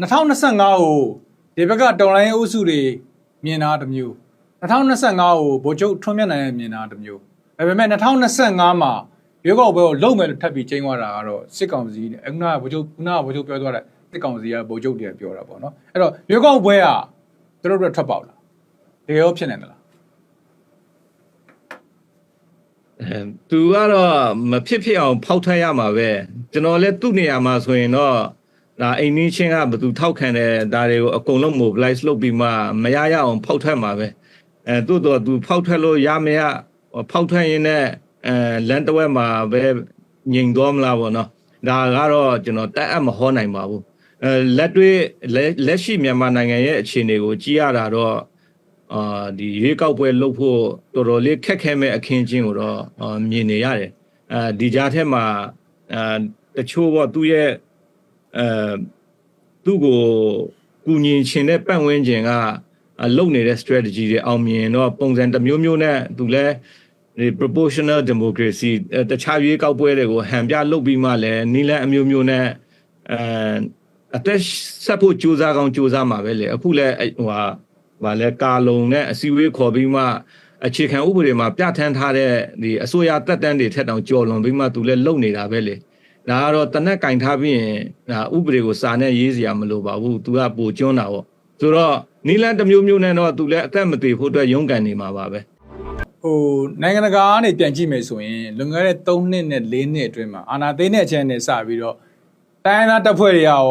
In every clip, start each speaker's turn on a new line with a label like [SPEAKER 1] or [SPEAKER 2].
[SPEAKER 1] 2025ကိုဒီဘက်ကတော်လိုင်းအုပ်စုတွေမြင်တာတစ်မျိုး2025ကိုဗိုလ်ချုပ်ထွန်းမြတ်နိုင်ရဲ့မြင်တာတစ်မျိုးဒါပေမဲ့2025မှာရွေးကောက်ပွဲကိုလုံမယ်လို့ထပ်ပြီးချိန်သွားတာကတော့စစ်ကောင်စီနဲ့အခုနကဗိုလ်ချုပ်ခုနကဗိုလ်ချုပ်ပြောသွားတဲ့စစ်ကောင်စီကဗိုလ်ချုပ်တွေပြောတာပေါ့နော်အဲ့တော့ရွေးကောက်ပွဲကသူတို့တို့ထွက်ပေါက်လားတကယ်ရောဖြစ်နေသလား
[SPEAKER 2] အဲသူကတော့မဖြစ်ဖြစ်အောင်ဖောက်ထွက်ရမှာပဲကျွန်တော်လည်းသူ့နေရာမှာဆိုရင်တော့ ဒါအိမ်နင်းချင်းကဘယ်သူထောက်ခံတယ်ဒါတွေကိုအကုန်လုံး mobilize လုပ်ပြီးမှမရရအောင်ဖောက်ထွက်မှာပဲအဲသူ့တော့သူဖောက်ထွက်လို့ရမရဖောက်ထွက်ရင်လည်းအဲလန်တဝက်မှာပဲငြိမ်သွားမလားပေါ့နော်ဒါကတော့ကျွန်တော်တက်အပ်မဟောနိုင်ပါဘူးအဲလက်တွေ့လက်လက်ရှိမြန်မာနိုင်ငံရဲ့အခြေအနေကိုကြည့်ရတာတော့အာဒီရွေးကောက်ပွဲလုပ်ဖို့တော်တော်လေးခက်ခဲမဲ့အခင်းချင်းကိုတော့အာမြင်နေရတယ်အဲဒီကြားထဲမှာအာတချို့ပေါ့သူ့ရဲ့ အဲသူ့ကိုကူညီချင်တဲ့ပတ်ဝန်းကျင်ကအာလုပ်နေတဲ့ strategy တွေအောင်မြင်တော့ပုံစံတစ်မျိုးမျိုးနဲ့သူလည်းဒီ proportional democracy အဲတခြားရွေးကောက်ပွဲတွေကိုဟန်ပြလုပ်ပြီးမှလည်းနီလန်အမျိုးမျိုးနဲ့အဲအသက်ဆက်ဖို့ကြိုးစားကောင်းကြိုးစားမှာပဲလေအခုလည်းအဲ့ဟိုဟာဗာလဲကာလုံနဲ့အစည်းအဝေးခေါ်ပြီးမှအခြေခံဥပဒေမှာပြဋ္ဌာန်းထားတဲ့ဒီအစိုးရတက်တန်းတွေထက်တောင်ကြော်လွန်ပြီးမှသူလည်းလုံနေတာပဲလေ ဒါကတော့တနက်ကင်ထားပြီးရင်ဒါဥပဒေကိုစာနဲ့ရေးစရာမလိုပါဘူးသူကပိုကျွန်းတာပေါ့ဆိုတော့နီလန်တစ်မျိုးမျိုးနဲ့တော့သူလည်းအသက်မသေးဖို့အတွက်ရုန်းကန်နေမှာပါပဲ
[SPEAKER 1] ဟိုနိုင်ငံတကာကနေပြန်ကြည့်မယ်ဆိုရင်လွန်ခဲ့တဲ့3နှစ်နဲ့4နှစ်အတွင်းမှာအာနာသိန်းတဲ့အချိန်နဲ့စပြီးတော့တိုင်းဒေသတပ်ဖွဲ့တွေရော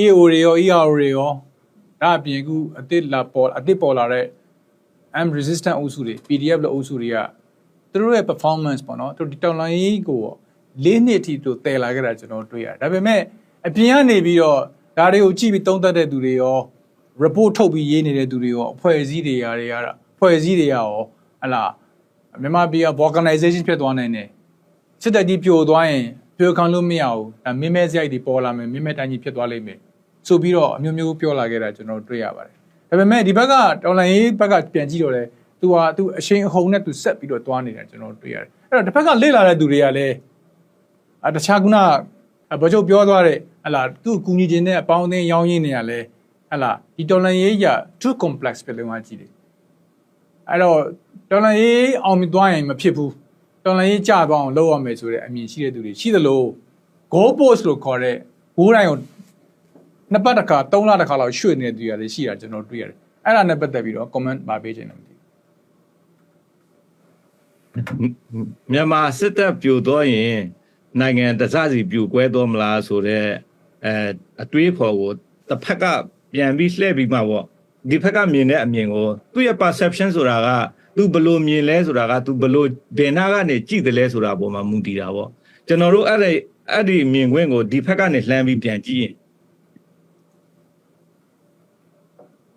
[SPEAKER 1] EAO တွေရော ERO တွေရောဒါအပြင်အခုအစ်စ်လာပေါ်အစ်စ်ပေါ်လာတဲ့ am resistant အုပ်စုတွေ PDF လို့အုပ်စုတွေကသူတို့ရဲ့ performance ပေါ့နော်သူတို့ဒီတောင်လိုင်းကြီးကို ၄နှစ်အထိသူတည်လာခဲ့တာကျွန်တော်တွေ့ရတယ်ဒါပေမဲ့အပြင်ကနေပြီးတော့ဒါတွေကိုကြည့်ပြီးသုံးသပ်တဲ့သူတွေရော report ထုတ်ပြီးရေးနေတဲ့သူတွေရောအဖွဲ့အစည်းတွေရာတွေရတာအဖွဲ့အစည်းတွေရောဟလာမြန်မာပြည်က organization ဖြစ်သွားနိုင်တယ်စစ်တပ်ကြီးပြိုသွားရင်ပြိုခံလို့မရဘူးဒါမင်းမဲစရိုက်တွေပေါ်လာမယ်မင်းမဲတိုင်းကြီးဖြစ်သွားလိမ့်မယ်ဆိုပြီးတော့အမျိုးမျိုးပြောလာခဲ့တာကျွန်တော်တွေ့ရပါတယ်ဒါပေမဲ့ဒီဘက်ကတော်လိုင်းရေးဘက်ကပြန်ကြည့်တော့လေသူဟာသူအရှိန်အဟုန်နဲ့သူဆက်ပြီးတော့သွားနေတာကျွန်တော်တွေ့ရတယ်အဲ့တော့တစ်ဖက်ကလေ့လာတဲ့သူတွေကလည်း အတခြားကုနာဘာချုပ်ပြောသွားတဲ့ဟလာသူ့ကူညီခြင်းနဲ့အပေါင်းအသင်းရောင်းရင်းနေရလဲဟလာဒီတော်လိုင်းရေးက too complex ပဲလုံးဝကြည့်တယ်အဲ့တော့တော်လန်ရေးအောင်မြင်သွားရင်မဖြစ်ဘူးတော်လန်ရေးကြသွားအောင်လုပ်ရမယ်ဆိုတဲ့အမြင်ရှိတဲ့သူတွေရှိသလို goal post လို့ခေါ်တဲ့ဂိုးတိုင်းကိုနှစ်ပတ်တစ်ခါသုံးလတစ်ခါလောက်ရွှေ့နေတဲ့သူတွေလည်းရှိတာကျွန်တော်တွေ့ရတယ်အဲ့ဒါနဲ့ပတ်သက်ပြီးတော့ comment ပါပေးခြင်းလည်းမသိဘူး
[SPEAKER 2] မြန်မာစစ်တပ်ပြိုတော့ရင် နိုင်ငံတစစီပြိုကွဲတော့မလားဆိုတော့အဲအတွေးခေါ်ကိုတစ်ဖက်ကပြန်ပြီးလှည့်ပြီးမှပေါ့ဒီဖက်ကမြင်တဲ့အမြင်ကိုသူ့ရဲ့ perception ဆိုတာကသူဘလို့မြင်လဲဆိုတာကသူဘလို့ဘယ်နာကနေကြည့်တယ်လဲဆိုတာပေါ်မှာမူတည်တာပေါ့ကျွန်တော်တို့အဲ့ဒီအဲ့ဒီမြင်ကွင်းကိုဒီဖက်ကနေလှမ်းပြီးပြန်ကြည့်ရင်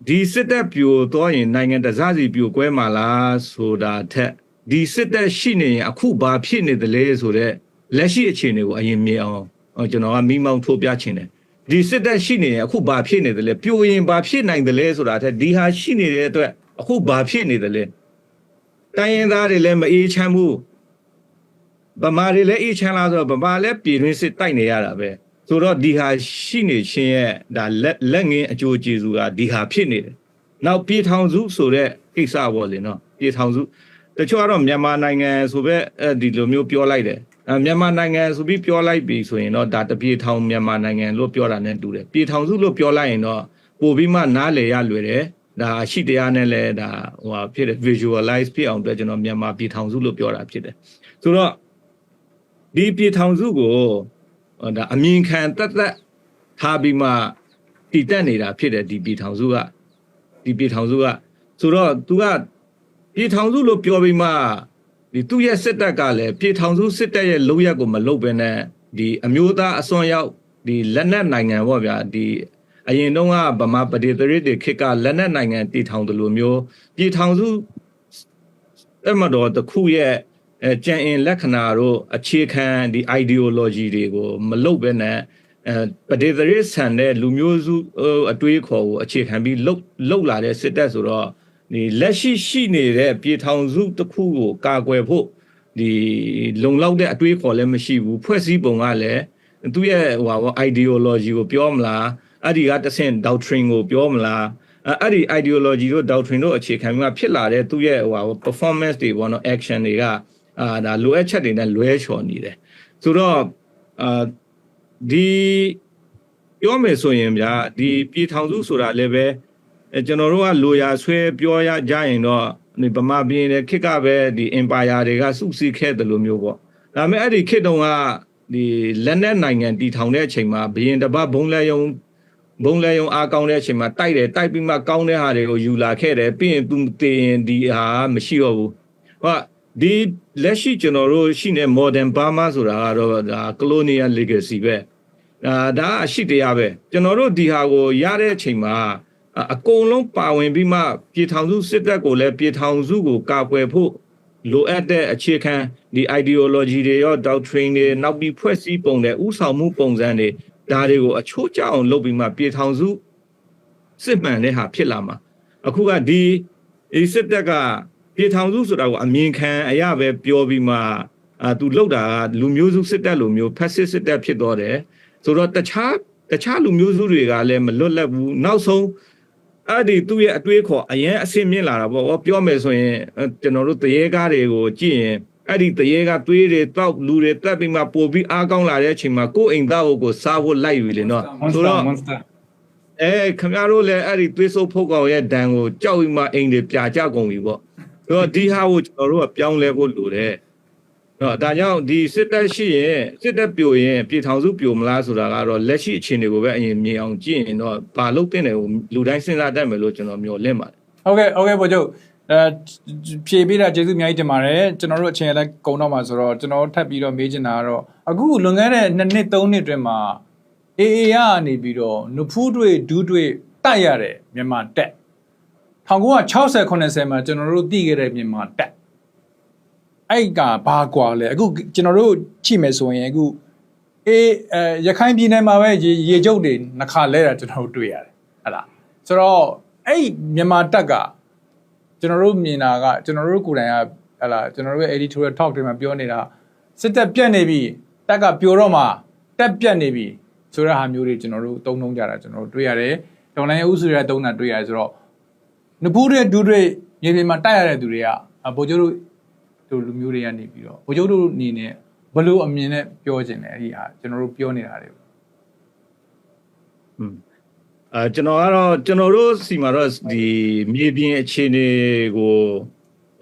[SPEAKER 2] ဒီစစ်တပ်ပြိုတော့ရင်နိုင်ငံတစစီပြိုကွဲမှာလားဆိုတာထက်ဒီစစ်တပ်ရှိနေရင်အခုဘာဖြစ်နေသလဲဆိုတော့ လက်ရှိအခြေအနေကိုအရင်မြင်အောင်ဟောကျွန်တော်ကမိမောင်းထိုးပြချင်တယ်ဒီစစ်တပ်ရှိနေရင်အခုဘာဖြစ်နေသလဲပြိုရင်ဘာဖြစ်နိုင်သလဲဆိုတာတဲ့ဒီဟာရှိနေတဲ့အတွက်အခုဘာဖြစ်နေသလဲတိုင်းရင်းသားတွေလည်းမအေးချမ်းဘူးဗမာတွေလည်းအေးချမ်းလားဆိုတော့ဗမာလည်းပြည်တွင်းစစ်တိုက်နေရတာပဲဆိုတော့ဒီဟာရှိနေခြင်းရဲ့ဒါလက်လက်ငင်းအကျိုးကျေးဇူးကဒီဟာဖြစ်နေတယ်နောက်ပြည်ထောင်စုဆိုတဲ့ကိစ္စပေါ့လေနော်ပြည်ထောင်စုတချို့ကတော့မြန်မာနိုင်ငံဆိုပဲအဲဒီလိုမျိုးပြောလိုက်တယ်အဲ မြန်မာနိုင်ငံဆိုပြီးပြောလိုက်ပြီဆိုရင်တော့ဒါတပြေထောင်မြန်မာနိုင်ငံလို့ပြောတာ ਨੇ တူတယ်ပြေထောင်စုလို့ပြောလိုက်ရင်တော့ပို့ပြီးမှနားလေရလွယ်တယ်ဒါရှိတရားနဲ့လည်းဒါဟိုဟာဖြစ်တယ် visualize ဖြစ်အောင်အတွက်ကျွန်တော်မြန်မာပြေထောင်စုလို့ပြောတာဖြစ်တယ်ဆိုတော့ဒီပြေထောင်စုကိုဟိုဒါအမြင်ခံတက်တက်ထားပြီးမှတည်တက်နေတာဖြစ်တယ်ဒီပြေထောင်စုကဒီပြေထောင်စုကဆိုတော့ तू ကပြည်ထောင်စုလို့ပြောပြီးမှ ဒီသူ့ရဲ့စစ်တပ်ကလည်းပြည်ထောင်စုစစ်တပ်ရဲ့လုပ်ရက်ကိုမလုပ်ဘဲနဲ့ဒီအမျိုးသားအစွမ်းရောက်ဒီလက်နက်နိုင်ငံပေါ့ဗျာဒီအရင်တုန်းကဗမာပဒေသရစ်တွေခေတ်ကလက်နက်နိုင်ငံတည်ထောင်တယ်လို့မျိုးပြည်ထောင်စုအမတော်တစ်ခုရဲ့အဲကြံအင်လက္ခဏာတို့အခြေခံဒီ ideology တွေကိုမလုပ်ဘဲနဲ့အဲပဒေသရစ်ဆန်တဲ့လူမျိုးစုအတွေးခေါ်ကိုအခြေခံပြီးလှုပ်လှုပ်လာတဲ့စစ်တပ်ဆိုတော့ ဒီလက်ရှိရှိနေတဲ့ပြည်ထောင်စုတစ်ခုကိုကာကွယ်ဖို့ဒီလုံလောက်တဲ့အတွေးခေါ်လည်းမရှိဘူးဖွဲ့စည်းပုံကလည်းသူ့ရဲ့ဟိုဟာ ideology ကိုပြောမလားအဲ့ဒီကတဆင့် doctrine ကိုပြောမလားအဲ့အဲ့ဒီ ideology တို့ doctrine တို့အခြေခံပြီးမှဖြစ်လာတဲ့သူ့ရဲ့ဟိုဟာ performance တွေပေါ့နော် action တွေကအာဒါလိုအပ်ချက်တွေနဲ့လွဲချော်နေတယ်ဆိုတော့အာဒီပြောမယ်ဆိုရင်ဗျာဒီပြည်ထောင်စုဆိုတာလည်းပဲ အဲကျွန်တော်တို့ကလိုရာဆွဲပြောရကြရင်တော့ဒီဗမာပြည်ရဲ့ခေတ်ကပဲဒီ empire တွေကစုစည်းခဲ့တယ်လို့မျိုးပေါ့ဒါပေမဲ့အဲ့ဒီခေတ်တုန်းကဒီလက်နက်နိုင်ငံတည်ထောင်တဲ့အချိန်မှာဘရင်တပတ်ဘုံလဲယုံဘုံလဲယုံအားကောင်းတဲ့အချိန်မှာတိုက်တယ်တိုက်ပြီးမှကောင်းတဲ့ဟာတွေကိုယူလာခဲ့တယ်ပြီးရင်သူတင်ရင်ဒီဟာမရှိတော့ဘူးဟောဒီလက်ရှိကျွန်တော်တို့ရှိနေ modern Burma ဆိုတာကတော့ဒါ colonial legacy ပဲဒါဒါအရှိတရားပဲကျွန်တော်တို့ဒီဟာကိုရတဲ့အချိန်မှာ အအကုန်လုံးပါဝင်ပြီးမှပြည်ထောင်စုစစ်တပ်ကိုလည်းပြည်ထောင်စုကိုကာကွယ်ဖို့လိုအပ်တဲ့အခြေခံဒီ ideology တွေရော doctrine တွေနောက်ပြီးဖွဲ့စည်းပုံတွေဥဆောင်မှုပုံစံတွေဒါတွေကိုအချိုးကျအောင်လုပ်ပြီးမှပြည်ထောင်စုစစ်မှန်တဲ့ဟာဖြစ်လာမှာအခုကဒီဒီစစ်တပ်ကပြည်ထောင်စုဆိုတာကိုအမြင်ခံအရပဲပြောပြီးမှအာသူလောက်တာကလူမျိုးစုစစ်တပ်လိုမျိုးဖက်စစ်စစ်တပ်ဖြစ်တော့တယ်ဆိုတော့တခြားတခြားလူမျိုးစုတွေကလည်းမလွတ်လပ်ဘူးနောက်ဆုံး အဲ့ဒီသူ့ရဲ့အတွေးခေါ်အရင်အဆင့်မြင့်လာတာပေါ့ဟောပြောမယ်ဆိုရင်အဲကျွန်တော်တို့တရေကားတွေကိုကြည့်ရင်အဲ့ဒီတရေကသွေးတွေတောက်လူတွေတက်ပြီးမှပို့ပြီးအားကောင်းလာတဲ့အချိန်မှာကိုယ်အိမ်သားကိုစားဖို့လိုက်ပြီလေနော်ဆိုတော့
[SPEAKER 1] monster
[SPEAKER 2] အဲခင်ဗျားတို့လည်းအဲ့ဒီသွေးဆုပ်ဖုတ်ကောင်ရဲ့ဒဏ်ကိုကြောက်ပြီးမှအိမ်တွေပြာကျကုန်ပြီပေါ့ဆိုတော့ဒီဟာကိုကျွန်တော်တို့ကပြောင်းလဲဖို့လိုတယ် တော့ဒါကြောင့်ဒီစစ်တပ်ရှိရင်စစ်တပ်ပြိုရင်ပြည်ထောင်စုပြိုမလားဆိုတာကတော့လက်ရှိအခြေအနေကိုပဲအရင်မြင်အောင်ကြည့်ရင်တော့ဘာလို့တင်တယ်ကိုလူတိုင်းစဉ်းစားတတ်မယ်လို့ကျွန်တော်မျှော်လင့်ပါတယ်
[SPEAKER 1] ဟုတ်ကဲ့ဟုတ်ကဲ့ဗိုလ်ချုပ်အဲဖြေပေးတာကျေးဇူးအများကြီးတင်ပါတယ်ကျွန်တော်တို့အချိန်လည်းကုန်တော့မှာဆိုတော့ကျွန်တော်ထပ်ပြီးတော့မေးချင်တာကတော့အခုလွန်ခဲ့တဲ့2နှစ်3နှစ်အတွင်းမှာအေအေရကနေပြီးတော့နဖူးတွေဒူးတွေတိုက်ရတဲ့မြန်မာတက်1960 80မှာကျွန်တော်တို့သိခဲ့တဲ့မြန်မာတက် အဲ့ကဘာကွာလဲအခုကျွန်တော်တို့ကြည့်မယ်ဆိုရင်အခုအေးအဲရခိုင်ပြည်နယ်မှာပဲရေရေကျုပ်တွေနှခါလဲတာကျွန်တော်တို့တွေ့ရတယ်ဟဟလားဆိုတော့အဲ့မြန်မာတက်ကကျွန်တော်တို့မြင်တာကကျွန်တော်တို့ကိုယ်တိုင်ကဟလာကျွန်တော်တို့ရဲ့ editorial talk တွေမှာပြောနေတာစစ်တပ်ပြတ်နေပြီတက်ကပြိုတော့မှတက်ပြတ်နေပြီဆိုတဲ့ဟာမျိုးတွေကျွန်တော်တို့သုံးနှုံးကြတာကျွန်တော်တို့တွေ့ရတယ်ဒေါ်လာရဲ့ဥစုရသုံးတာတွေ့ရတယ်ဆိုတော့နဖူးတွေဒူးတွေမြေပြင်မှာတိုက်ရတဲ့သူတွေကဗိုလ်ချုပ်တို့ တို့လူမျိုးတွေကနေပြီးတော့ဗိုလ်ချုပ်တို့အနေနဲ့ဘလို့အမြင်နဲ့ပြောခြင်းလဲအဲ့ဒီဟာကျွန်တော်တို့ပြောနေတာတွေ
[SPEAKER 2] อืมအဲကျွန်တော်ကတော့ကျွန်တော်တို့စီမှာတော့ဒီမြေပြင်အခြေအနေကို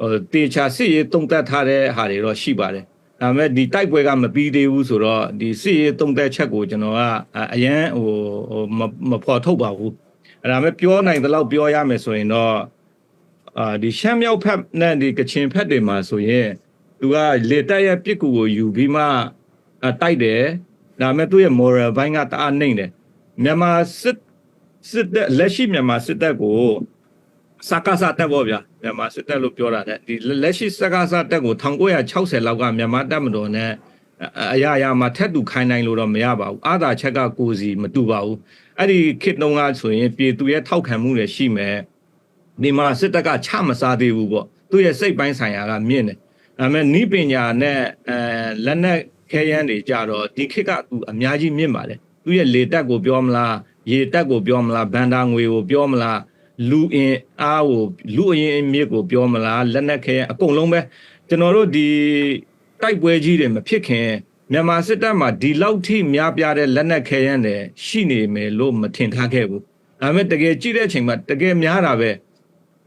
[SPEAKER 2] ဟိုတေချာစစ်ရေးတုံ့တက်ထားတဲ့ဟာတွေတော့ရှိပါတယ်ဒါပေမဲ့ဒီတိုက်ပွဲကမပြီးသေးဘူးဆိုတော့ဒီစစ်ရေးတုံ့တက်ချက်ကိုကျွန်တော်ကအအရန်ဟိုဟိုမမဖော်ထုတ်ပါဘူးအဲဒါပေမဲ့ပြောနိုင်တဲ့လောက်ပြောရမယ်ဆိုရင်တော့ အာဒီရှမ်းမြောက်ဖက်နဲ့ဒီကချင်ဖက်တွေမှာဆိုရင်သူကလေတက်ရဲ့ပြစ်ကူကိုယူပြီးမှအတိုက်တယ်ဒါပေမဲ့သူ့ရဲ့ moral ဘိုင်းကတအားနှိမ့်တယ်မြန်မာစစ်စစ်တပ်လက်ရှိမြန်မာစစ်တပ်ကိုစကားစတက်ပေါ့ဗျာမြန်မာစစ်တပ်လို့ပြောတာတဲ့ဒီလက်ရှိစကားစတက်ကို1960လောက်ကမြန်မာတပ်မတော်နဲ့အအရာရာမှာထက်တူခိုင်းနိုင်လို့တော့မရပါဘူးအာသာချက်ကကိုစီမတူပါဘူးအဲ့ဒီခေတ်တုန်းကဆိုရင်ပြည်သူရဲ့ထောက်ခံမှုတွေရှိမယ် ဒီမှာစစ်တပ်ကချမစားသေးဘူးပေါ့သူ့ရဲ့စိတ်ပိုင်းဆိုင်ရာကမြင့်တယ်ဒါပေမဲ့ဤပညာနဲ့အဲလက်နက်ခဲယမ်းတွေကြတော့ဒီခေတ်ကသူအများကြီးမြင့်ပါတယ်သူ့ရဲ့လေတက်ကိုပြောမလားရေတက်ကိုပြောမလားဘန်ဒါငွေကိုပြောမလားလူအင်အားကိုလူအရင်အမြစ်ကိုပြောမလားလက်နက်ခဲအကုန်လုံးပဲကျွန်တော်တို့ဒီတိုက်ပွဲကြီးတွေမဖြစ်ခင်မြန်မာစစ်တပ်မှာဒီလောက်ထိများပြားတဲ့လက်နက်ခဲရန်တွေရှိနေမယ်လို့မထင်ထားခဲ့ဘူးဒါပေမဲ့တကယ်ကြည့်တဲ့အချိန်မှာတကယ်များတာပဲ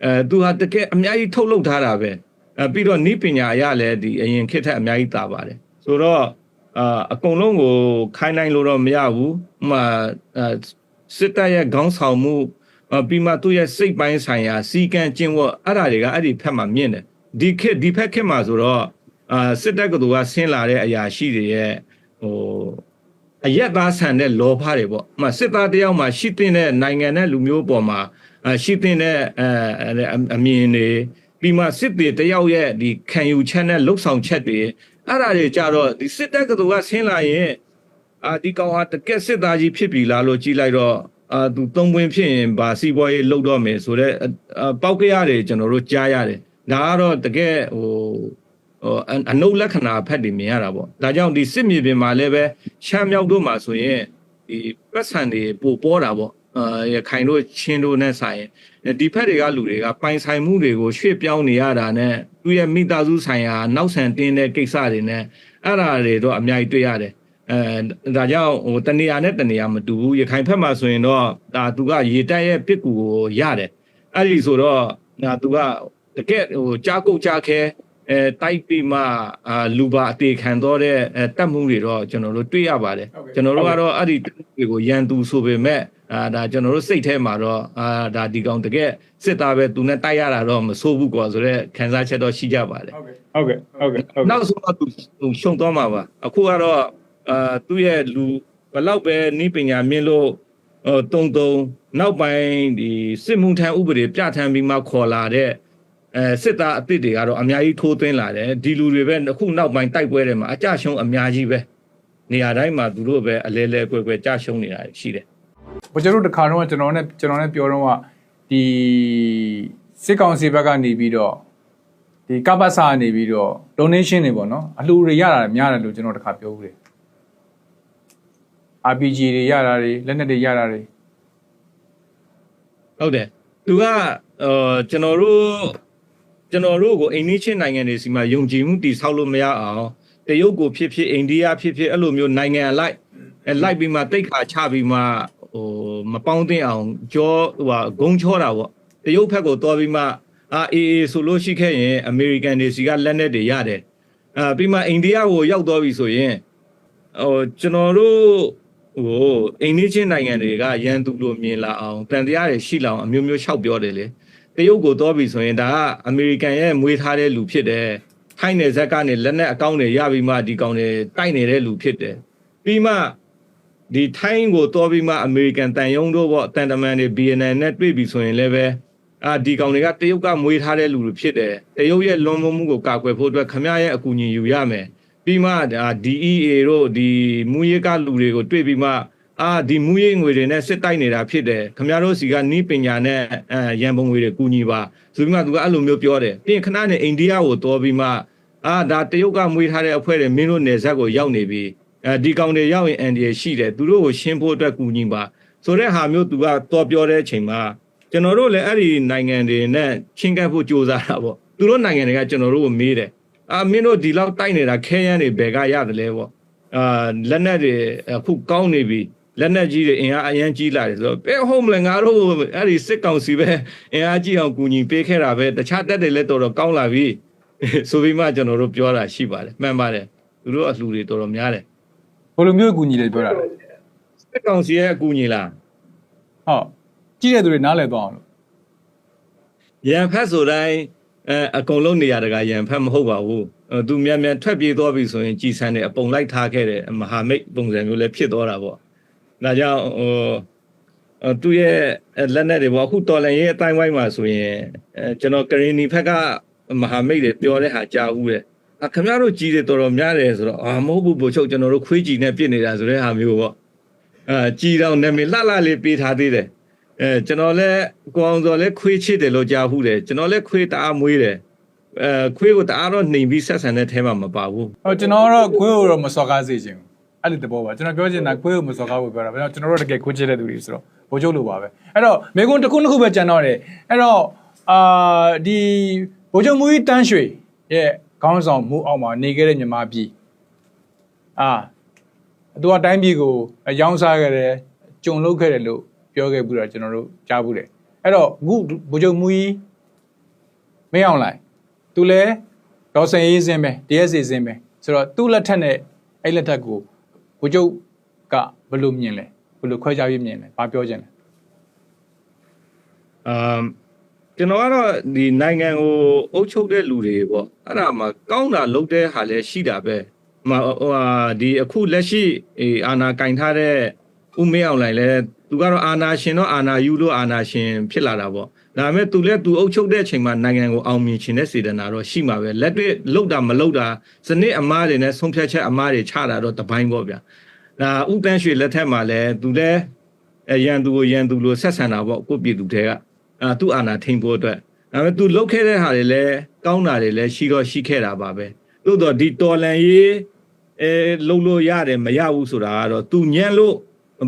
[SPEAKER 2] အဲသူဟာတကယ်အများကြီးထုတ်လုပ်ထားတာပဲအဲပြီးတော့ဤပညာအရလည်းဒီအရင်ခေတ်ထက်အများကြီးတာပါတယ်ဆိုတော့အာအကုန်လုံးကိုခိုင်းနိုင်လို့တော့မရဘူးဥပမာအဲစစ်တပ်ရဲ့ခေါင်းဆောင်မှုအပြီးမှသူ့ရဲ့စိတ်ပိုင်းဆိုင်ရာစီကံကျင့်ဝတ်အဲ့ဒါတွေကအဲ့ဒီဖက်မှာမြင့်တယ်ဒီခေတ်ဒီဖက်ခေတ်မှာဆိုတော့အာစစ်တပ်ကသူကဆင်းလာတဲ့အရာရှိတွေရဲ့ဟိုအရက်သားဆန်တဲ့လောဘတွေပေါ့အမှစစ်သားတယောက်မှာရှိတဲ့နိုင်ငံနဲ့လူမျိုးပေါ်မှာအ ရှိတဲ့အဲအမြင်တွေပြီးမှစစ်တေတယောက်ရဲ့ဒီခံယူချက်နဲ့လှုပ်ဆောင်ချက်တွေအဲ့ဒါတွေကြတော့ဒီစစ်တပ်ကသူကဆင်းလာရင်အာဒီကောင်ဟာတကက်စစ်သားကြီးဖြစ်ပြီလားလို့ကြည်လိုက်တော့အာသူသုံးပွင့်ဖြစ်ရင်ဗာစီးပွားရေးလှုပ်တော့မယ်ဆိုတော့ပောက်ကြရတယ်ကျွန်တော်တို့ကြားရတယ်ဒါကတော့တကယ်ဟိုဟိုအနုလက္ခဏာဖက်တွေမြင်ရတာပေါ့ဒါကြောင့်ဒီစစ်မြေပြင်မှာလည်းပဲရှမ်းမြောက်တို့မှာဆိုရင်ဒီပတ်စံတွေပို့ပေါ်တာပေါ့ အာရခိုင်တို့ချင်းတို့နဲ့ဆိုင်ရင်ဒီဖက်တွေကလူတွေကပိုင်ဆိုင်မှုတွေကိုရွှေ့ပြောင်းနေရတာနဲ့သူရဲ့မိသားစုဆိုင်ရာနောက်ဆန်တင်းတဲ့ကိစ္စတွေနဲ့အဲ့ဒါတွေတော့အများကြီးတွေ့ရတယ်အဲဒါကြောင့်ဟိုတနေရာနဲ့တနေရာမတူဘူးရခိုင်ဖက်မှာဆိုရင်တော့ဒါသူကရေတက်ရဲ့ပစ်ကူကိုရတယ်အဲ့ဒီဆိုတော့ဒါသူကတကယ်ဟိုကြားကုတ်ကြားခဲအဲတိုက်ပြီးမှအာလူပါအသေးခံတော့တဲ့အဲတက်မှုတွေတော့ကျွန်တော်တို့တွေ့ရပါတယ်ကျွန်တော်တို့ကတော့အဲ့ဒီတွေကိုရန်သူဆိုပေမဲ့ အာဒါကျွန်တော်တို့စိတ်ထဲမှာတော့အာဒါဒီကောင်တကယ်စစ်သားပဲသူနဲ့တိုက်ရတာတော့မဆိုးဘူးကွာဆိုတော့ခံစားချက်တော့ရှိကြပါတယ်
[SPEAKER 1] ဟုတ်ကဲ့ဟုတ်ကဲ့ဟုတ်ကဲ့ဟုတ်ကဲ့
[SPEAKER 2] နောက်ဆုံးတော့သူသူရှုံသွားမှာပါအခုကတော့အာသူ့ရဲ့လူဘယ်လောက်ပဲနိပညာမြင့်လို့ဟိုတုံတုံနောက်ပိုင်းဒီစစ်မှုထမ်းဥပဒေပြဋ္ဌာန်းပြီးမှခေါ်လာတဲ့အဲစစ်သားအစ်စ်တွေကတော့အများကြီးထိုးသွင်းလာတယ်ဒီလူတွေပဲအခုနောက်ပိုင်းတိုက်ပွဲတွေမှာအကြရှုံးအများကြီးပဲနေရာတိုင်းမှာသူတို့ပဲအလဲလဲကွယ်ကွယ်ကြရှုံးနေတာရှိတယ်
[SPEAKER 1] ဘုကျွန်တော်တို့တခါတော့ကျွန်တော်နဲ့ကျွန်တော်နဲ့ပြောတော့ကဒီစစ်ကောင်စီဘက်ကနေပြီးတော့ဒီကပ္ပစာကနေပြီးတော့ donation တွေပေါ့နော်အလှူတွေရတာများတယ်လို့ကျွန်တော်တခါပြောဦးတယ် RPG တွေရတာတွေလက်နက်တွေရတာတွေ
[SPEAKER 2] ဟုတ်တယ်သူကအော်ကျွန်တော်တို့ကျွန်တော်တို့ကိုအိန္ဒိချင်းနိုင်ငံတွေစီမှာယုံကြည်မှုတည်ဆောက်လို့မရအောင်တရုတ်ကိုဖြစ်ဖြစ်အိန္ဒိယဖြစ်ဖြစ်အဲ့လိုမျိုးနိုင်ငံအလိုက်အဲလိုက်ပြီးမှတိတ်ခါချပြီးမှ ဟိုမပေါင်းသင့်အောင်ကြောဟိုဟာဂုံချောတာပေါ့တရုတ်ဘက်ကိုတော်ပြီးမှအာအေးအေးဆိုလို့ရှိခဲ့ရင်အမေရိကန်တွေစီကလက်နက်တွေရတယ်အာပြီးမှအိန္ဒိယကိုရောက်တော့ပြီဆိုရင်ဟိုကျွန်တော်တို့ဟိုအိန္ဒိချင်းနိုင်ငံတွေကရန်သူလိုမြင်လာအောင်တန်တရားတွေရှိလာအောင်အမျိုးမျိုးလျှောက်ပြောတယ်လေတရုတ်ကိုတော့ပြီဆိုရင်ဒါကအမေရိကန်ရဲ့မွေးထားတဲ့လူဖြစ်တယ်ထိုင်းနယ်ဇက်ကနေလက်နက်အကောင့်တွေရပြီးမှဒီကောင်တွေတိုက်နေတဲ့လူဖြစ်တယ်ပြီးမှ ဒီထိုင်းကိုတော့ပြီးမှအမေရိကန်တန်ယုံတို့ပေါ့တန်တမန်တွေ BNN နဲ့တွေ့ပြီဆိုရင်လည်းပဲအာဒီကောင်တွေကတရုတ်ကမွေးထားတဲ့လူတွေဖြစ်တယ်တရုတ်ရဲ့လွန်မိုးမှုကိုကာကွယ်ဖို့အတွက်ခမရရဲ့အကူအညီယူရမယ်ပြီးမှဒါ DEA တို့ဒီမူရေးကလူတွေကိုတွေ့ပြီးမှအာဒီမူရေးငွေတွေနဲ့စစ်တိုက်နေတာဖြစ်တယ်ခမရတို့စီကနီးပညာနဲ့အဲရန်ပုံငွေတွေကူညီပါဆိုပြီးမှသူကအဲ့လိုမျိုးပြောတယ်ပြီးရင်ခဏနဲ့အိန္ဒိယကိုတော်ပြီးမှအာဒါတရုတ်ကမွေးထားတဲ့အဖွဲ့တွေမင်းတို့နယ်စပ်ကိုရောက်နေပြီ အဲဒီကောင်တွေရောက်ရင်အန်ဒီရရှိတယ်သူတို့ကိုရှင်းဖို့အတွက်ကူညီပါဆိုတဲ့ဟာမျိုးသူကတော်ပြောတဲ့အချိန်မှာကျွန်တော်တို့လည်းအဲ့ဒီနိုင်ငံတွေနဲ့ချင်းကပ်ဖို့ကြိုးစားတာပေါ့သူတို့နိုင်ငံတွေကကျွန်တော်တို့ကိုမေးတယ်အာမင်းတို့ဒီလောက်တိုက်နေတာခဲရန်တွေဘယ်ကရတယ်လဲပေါ့အာလက်နက်တွေအခုကောင်းနေပြီလက်နက်ကြီးတွေအင်အားအရန်ကြီးလာတယ်ဆိုတော့ဘယ်ဟုတ်မလဲငါတို့အဲ့ဒီစစ်ကောင်စီပဲအင်အားကြီးအောင်ကူညီပေးခဲ့တာပဲတခြားတက်တွေလည်းတော်တော်ကောင်းလာပြီဆိုပြီးမှကျွန်တော်တို့ပြောတာရှိပါတယ်မှန်ပါတယ်သူတို့အလှူတွေတော်တော်များတယ်
[SPEAKER 1] ဘယ်လိုမျိုးအကူအညီတွေပြောတာလဲ
[SPEAKER 2] စစ်ကောင်စီရဲ့အကူအညီလား
[SPEAKER 1] ဟုတ်ကြီးတဲ့သူတွေနားလည်သွားအောင်လို့
[SPEAKER 2] ရန်ဖက်ဆိုတိုင်းအဲအကုန်လုံးနေရတကရန်ဖက်မဟုတ်ပါဘူးအဲသူမြန်မြန်ထွက်ပြေးသွားပြီဆိုရင်ကြည်ဆန်းတယ်အပုံလိုက်ထားခဲ့တယ်မဟာမိတ်ပုံစံမျိုးလည်းဖြစ်သွားတာပေါ့ဒါကြောင့်ဟိုအဲသူရဲ့လက်နက်တွေပေါ့အခုတော်လန်ရဲ့အတိုင်းဝိုင်းမှာဆိုရင်အဲကျွန်တော်ကရင်နီဖက်ကမဟာမိတ်တွေပြောတဲ့ဟာကြားဦးတယ် အခင်ဗျားတို့ကြီးတယ်တော်တော်များတယ်ဆိုတော့အာမဟုတ်ဘူးဘို့ချုပ်ကျွန်တော်တို့ခွေးကြီးနဲ့ပြစ်နေတာဆိုတဲ့ဟာမျိုးပေါ့အာကြီးတော့နာမည်လှလှလေးပေးထားသေးတယ်အဲကျွန်တော်လည်းကိုအောင်စော်လည်းခွေးချစ်တယ်လို့ကြားဘူးတယ်ကျွန်တော်လည်းခွေးတအားမွေးတယ်အဲခွေးကိုတအားတော့နှိမ်ပြီးဆက်ဆံတဲ့အဲမှာမပါဘူး
[SPEAKER 1] ဟိုကျွန်တော်တော့ခွေးကိုတော့မစော်ကားစေချင်ဘူးအဲ့ဒီတဘောပါကျွန်တော်ပြောချင်တာခွေးကိုမစော်ကားဖို့ပြောတာဘာလို့ကျွန်တော်တို့တကယ်ခွေးချစ်တဲ့သူတွေဆိုတော့ဘိုးချုပ်လိုပါပဲအဲ့တော့မေကွန်းတစ်ခုတစ်ခုပဲကြံတော့တယ်အဲ့တော့အာဒီဘိုးချုပ်မူကြီးတန်းရွှေရဲ့ ခေါင်းဆောင်မှုအောက်မှာနေခဲ့တဲ့မြန်မာပြည်အာသူကတိုင်းပြည်ကိုရောင်းစားခဲ့တယ်ကြုံလုပ်ခဲ့တယ်လို့ပြောခဲ့ပြီးတော့ကျွန်တော်တို့ကြားဘူးတယ်အဲ့တော့အခုဘိုးချုပ်မူကြီးမင်းအောင်လိုက်သူလဲဒေါ်စင်ရေးစင်းပဲတရားစီစင်းပဲဆိုတော့သူ့လက်ထက်နဲ့အဲ့လက်ထက်ကိုဘိုးချုပ်ကဘယ်လိုမြင်လဲဘယ်လိုခွဲခြားပြီးမြင်လဲဘာပြောချင်လဲ
[SPEAKER 2] အမ် ကျွန်တော်ကတော့ဒီနိုင်ငံကိုအုပ်ချုပ်တဲ့လူတွေပေါ့အဲ့ဒါမှကောင်းတာလုပ်တဲ့ဟာလည်းရှိတာပဲဟိုဟိုဟာဒီအခုလက်ရှိအေးအာနာကင်ထားတဲ့ဥမေအောင်လိုက်လဲသူကတော့အာနာရှင်တော့အာနာယူလို့အာနာရှင်ဖြစ်လာတာပေါ့ဒါပေမဲ့သူလည်းသူအုပ်ချုပ်တဲ့အချိန်မှာနိုင်ငံကိုအောင်မြင်ခြင်းတဲ့စေတနာတော့ရှိမှာပဲလက်တွေ့လောက်တာမလောက်တာစနစ်အမားတွေနဲ့ဆုံးဖြတ်ချက်အမားတွေချတာတော့တပိုင်းပေါ့ဗျာဒါဥတန်းရွှေလက်ထက်မှာလဲသူလည်းအရန်သူကိုရန်သူလို့ဆက်ဆံတာပေါ့ကိုယ့်ပြည်သူတွေက အာသူ့အာဏာထိန်ဖို့အတွက်ဒါပေမဲ့သူလုတ်ခဲ့တဲ့ဟာတွေလည်းကောင်းတာတွေလည်းရှိတော့ရှိခဲ့တာပါပဲသို့တော့ဒီတော်လန်ရေးအဲလုံလို့ရတယ်မရဘူးဆိုတာကတော့သူညံ့လို့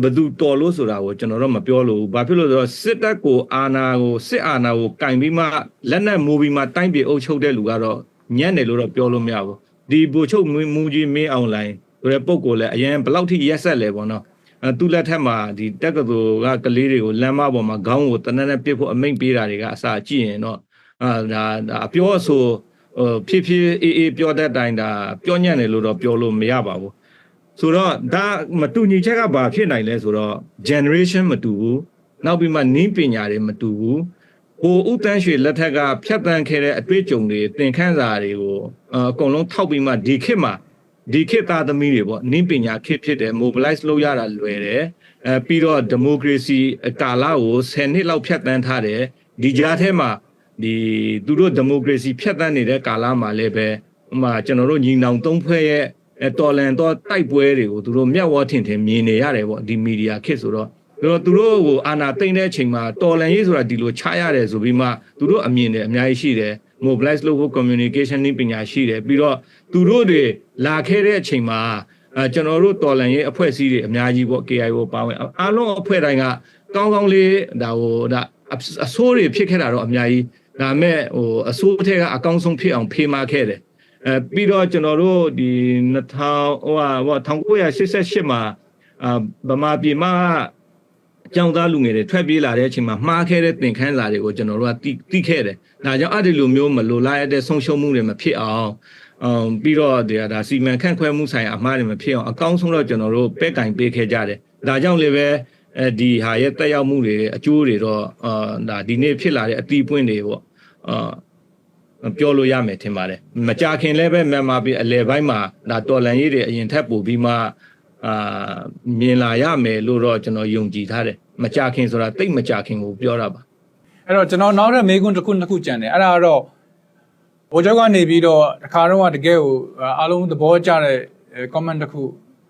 [SPEAKER 2] ဘယ်သူတော်လို့ဆိုတာကိုကျွန်တော်တို့မပြောလို့ဘူးဘာဖြစ်လို့လဲဆိုတော့စစ်တပ်ကိုအာဏာကိုစစ်အာဏာကိုကင်ပြီးမှလက်နက်မိုးပြီးမှတိုင်းပြည်အုပ်ချုပ်တဲ့လူကတော့ညံ့တယ်လို့တော့ပြောလို့မရဘူးဒီဘူချုပ်မူကြီးမင်းအောင်လိုင်းဆိုတဲ့ပုံကိုလည်းအရင်ဘယ်လောက်ထိရက်ဆက်လဲပေါ့နော်အဲ သူ့လက်ထက်မှာဒီတက္ကသိုလ်ကကလေးတွေကိုလမ်းမပေါ်မှာခေါင်းကိုတနက်နဲ့ပစ်ဖို့အမိန့်ပေးတာတွေကအစာကြည့်ရင်တော့အာဒါဒါအပြောအဆိုဟိုဖြည်းဖြည်းအေးအေးပြောတဲ့အတိုင်းဒါပြောညံ့တယ်လို့တော့ပြောလို့မရပါဘူးဆိုတော့ဒါမတူညီချက်ကဘာဖြစ်နိုင်လဲဆိုတော့ generation မတူဘူးနောက်ပြီးမှနင်းပညာတွေမတူဘူးဟိုဥတန်းရွှေလက်ထက်ကဖြတ်တန်းခဲ့တဲ့အတွေ့အကြုံတွေသင်ခန်းစာတွေကိုအအကုန်လုံးထောက်ပြီးမှဒီခေတ်မှာ ဒီခေတ်သားသမီးတွေပေါ့နင်းပညာခေတ်ဖြစ်တယ် mobilize လုပ်ရတာလွယ်တယ်အဲပြီးတော့ democracy ကာလကို10နှစ်လောက်ဖြတ်တန်းထားတယ်ဒီကြားထဲမှာဒီသူတို့ democracy ဖြတ်တန်းနေတဲ့ကာလမှာလည်းပဲဟိုမှာကျွန်တော်တို့ညီနောင်သုံးဖွဲ့ရဲ့အဲတော်လန်တော့တိုက်ပွဲတွေကိုသူတို့မျက်ဝါထင်ထင်မြင်နေရတယ်ပေါ့ဒီမီဒီယာခေတ်ဆိုတော့သူတို့သူတို့ကိုအာနာသိမ့်တဲ့အချိန်မှာတော်လန်ရေးဆိုတာဒီလိုချရတယ်ဆိုပြီးမှသူတို့အမြင်တွေအများကြီးရှိတယ် mobilize လုပ်ဖို့ communication နည်းပညာရှိတယ်ပြီးတော့ သူတို့တွေလာခဲ့တဲ့အချိန်မှာအဲကျွန်တော်တို့တော်လန်ရေးအဖွဲ့အစည်းတွေအများကြီးပေါ့ KIO ပါဝင်အားလုံးအဖွဲ့တိုင်းကကောင်းကောင်းလေးဒါဟိုဒါအအဆိုးတွေဖြစ်ခဲ့တာတော့အများကြီးဒါပေမဲ့ဟိုအဆိုးထဲကအကောင်းဆုံးဖြစ်အောင်ဖေးမခဲ့တယ်အဲပြီးတော့ကျွန်တော်တို့ဒီ2000ဟိုဟာဟို1988မှာအာဗမာပြည်မှာကျောင်းသားလူငယ်တွေထွက်ပြေးလာတဲ့အချိန်မှာမှားခဲ့တဲ့သင်ခန်းစာတွေကိုကျွန်တော်တို့ကတိတိခဲ့တယ်။ဒါကြောင့်အဲ့ဒီလိုမျိုးမလိုလားရတဲ့ဆုံးရှုံးမှုတွေမဖြစ်အောင် အမ်ပြီးတော့ဒီဟာဒါစီမံခန့်ခွဲမှုဆိုင်ရာအမှားတွေမဖြစ်အောင်အကောင်းဆုံးတော့ကျွန်တော်တို့ပဲ့ကင်ပေးခဲ့ကြတယ်။ဒါကြောင့်လည်းပဲအဲဒီဟာရဲ့တက်ရောက်မှုတွေအကျိုးတွေတော့အာဒါဒီနေ့ဖြစ်လာတဲ့အတီးပွင့်တွေပေါ့အာပြောလို့ရမယ်ထင်ပါတယ်မကြခင်လည်းပဲမြန်မာပြည်အလဲပိုင်းမှာဒါတော်လန်ရေးတွေအရင်ထက်ပိုပြီးမှအာမြင်လာရမယ်လို့တော့ကျွန်တော်ယုံကြည်ထားတယ်မကြခင်ဆိုတာတိတ်မကြခင်ကိုပြောတာပါ
[SPEAKER 1] အဲ့တော့ကျွန်တော်နောက်တဲ့မေးခွန်းတစ်ခုနှစ်ခုကြံတယ်အဲ့ဒါကတော့ ဘိုးကျောင်းကနေပြီးတော့တခါတော့ကတကယ်ကိုအားလုံးသဘောကျတဲ့ comment တစ်ခု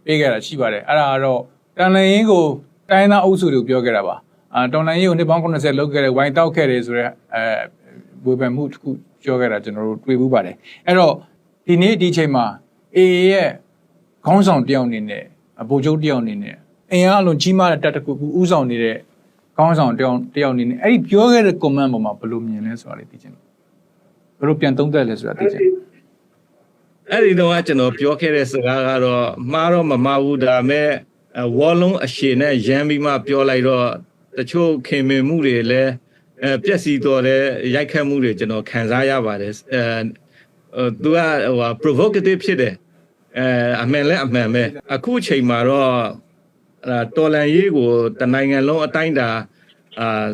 [SPEAKER 1] ပေးခဲ့တာရှိပါတယ်အဲ့ဒါကတော့တန်လန်ရင်ကိုတိုင်းသားအုပ်စုတွေပြောခဲ့တာပါအာတော်လန်ရင်ကိုနှစ်ပေါင်း80လောက်ခဲ့တယ်ဝိုင်းတောက်ခဲ့တယ်ဆိုတော့အဲဝေဖန်မှုတစ်ခုပြောခဲ့တာကျွန်တော်တို့တွေ့ဘူးပါတယ်အဲ့တော့ဒီနေ့ဒီချိန်မှာ AA ရဲ့ခေါင်းဆောင်တယောက်အနေနဲ့ဗိုလ်ချုပ်တယောက်အနေနဲ့အင်အားအလွန်ကြီးမားတဲ့တပ်တစ်ခုခုဥဆောင်နေတဲ့ကောင်းဆောင်တယောက်တယောက်အနေနဲ့အဲ့ဒီပြောခဲ့တဲ့ comment ပေါ်မှာဘယ်လိုမြင်လဲဆိုတာလေးသိချင်တယ် ဘယ်လိုပြန်သုံးသပ်လဲဆိုတာသိချင်တယ်
[SPEAKER 2] အဲ့ဒီတော့ကကျွန်တော်ပြောခဲ့တဲ့စကားကတော့မှားတော့မမှားဘူးဒါပေမဲ့အဲဝေါ်လုံးအရှင်နဲ့ရမ်းပြီးမှပြောလိုက်တော့တချို့ခင်မင်မှုတွေလည်းအဲပြက်စီတော်တဲ့ရိုက်ခတ်မှုတွေကျွန်တော်ခံစားရပါတယ်အဲဟိုသူကဟိုဟာ provocative ဖြစ်တယ်အဲအမှန်လဲအမှန်ပဲအခုချိန်မှာတော့အဲတော်လန်ရေးကိုတနိုင်ငံလုံးအတိုင်းတာအာ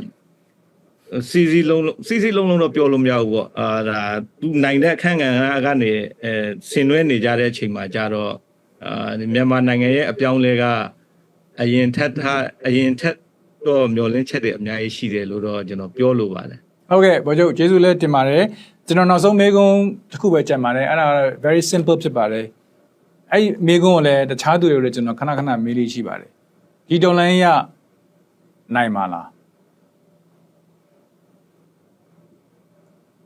[SPEAKER 2] စီစီလုံးလုံးစီစီလုံးလုံးတော့ပြောလို့မရဘူးပေါ့အာဒါသူနိုင်တဲ့အခန့်ကဏ္ဍကနေအဲဆင်နွှဲနေကြတဲ့အချိန်မှာကြတော့အာမြန်မာနိုင်ငံရဲ့အပြောင်းအလဲကအရင်ထက်ထားအရင်ထက်တော့မျောလင်းချက်တွေအများကြီးရှိတယ်လို့တော့ကျွန်တော်ပြောလိုပါတယ်
[SPEAKER 1] ဟုတ်ကဲ့ဗိုလ်ချုပ်ကျေးဇူးလည်းတင်ပါတယ်ကျွန်တော်နောက်ဆုံးမေးခွန်းတစ်ခုပဲကြံပါတယ်အဲ့ဒါကတော့ very simple ဖြစ်ပါတယ်အဲ့ဒီမေးခွန်းကိုလည်းတခြားသူတွေကိုလည်းကျွန်တော်ခဏခဏမေးလေးရှိပါတယ်ဒီတော်လိုင်းရနိုင်မှာလား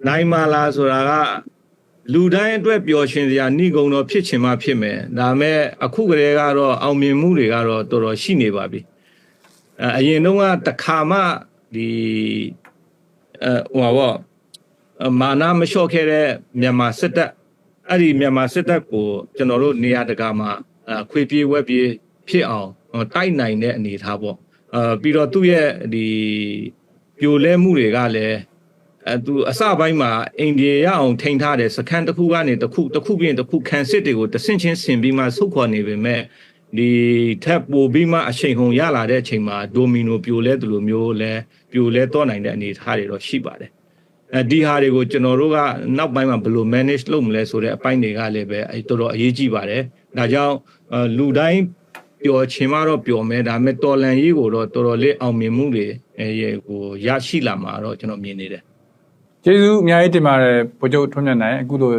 [SPEAKER 2] နိုင်မာလာဆိုတာကလူတိုင်းအတွက်ပျော်ရွှင်စရာနှိဂုံတော့ဖြစ်ချင်မှဖြစ်မယ်ဒါပေမဲ့အခုကလေးကတော့အောင်မြင်မှုတွေကတော့တော်တော်ရှိနေပါပြီအဲအရင်တုန်းကတခါမှဒီအဲဟိုပါဘောမာနာမလျှော့ခဲ့တဲ့မြန်မာစစ်တပ်အဲ့ဒီမြန်မာစစ်တပ်ကိုကျွန်တော်တို့နေရာတကာမှာအခွေပြေးဝက်ပြေးဖြစ်အောင်တိုက်နိုင်တဲ့အနေအထားပေါ့အဲပြီးတော့သူ့ရဲ့ဒီပြိုလဲမှုတွေကလည်း အဲသူအစပိုင်းမှာအိန္ဒိယရအောင်ထိန်းထားတယ်စခန်းတစ်ခုကနေတစ်ခုတစ်ခုပြင်တစ်ခုခန်းစစ်တွေကိုတဆင့်ချင်းဆင်ပြီးမှဆုတ်ခွာနေပေမဲ့ဒီထပ်ပိုပြီးမှအချိန်ဟုန်ရလာတဲ့အချိန်မှာဒိုမီနိုပြိုလဲသူလိုမျိုးလဲပြိုလဲတော့နိုင်တဲ့အနေအထားတွေတော့ရှိပါတယ်အဲဒီဟာတွေကိုကျွန်တော်တို့ကနောက်ပိုင်းမှာဘယ်လို manage လုပ်မလဲဆိုတဲ့အပိုင်းတွေကလည်းပဲအဲတော်တော်အရေးကြီးပါတယ်ဒါကြောင့်အဲလူတိုင်းပျော်ချင်မှတော့ပျော်မယ်ဒါပေမဲ့တော်လန်ရေးကိုတော့တော်တော်လေးအောင်မြင်မှုတွေအဲဟိုရရှိလာမှာတော့ကျွန်တော်မြင်နေတယ်
[SPEAKER 1] ကျေးဇူးအများကြီးတင်ပါတယ်ဗိုလ်ချုပ်ထွန်းမြတ်နိုင်အခုလို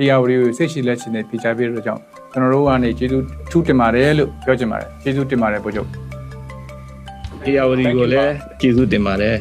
[SPEAKER 1] AR ကိုစိတ်ရှိလက်ရှိနဲ့ဖိချပေးတဲ့အတွက်ကြောင့်ကျွန်တော်တို့ကနေကျေးဇူးထူးတင်ပါတယ်လို့ပြောချင်ပါတယ်ကျေးဇူးတင်ပါတယ်ဗိုလ်ချုပ်
[SPEAKER 2] အေယာဝတီကိုလည်းကျေးဇူးတင်ပါတယ်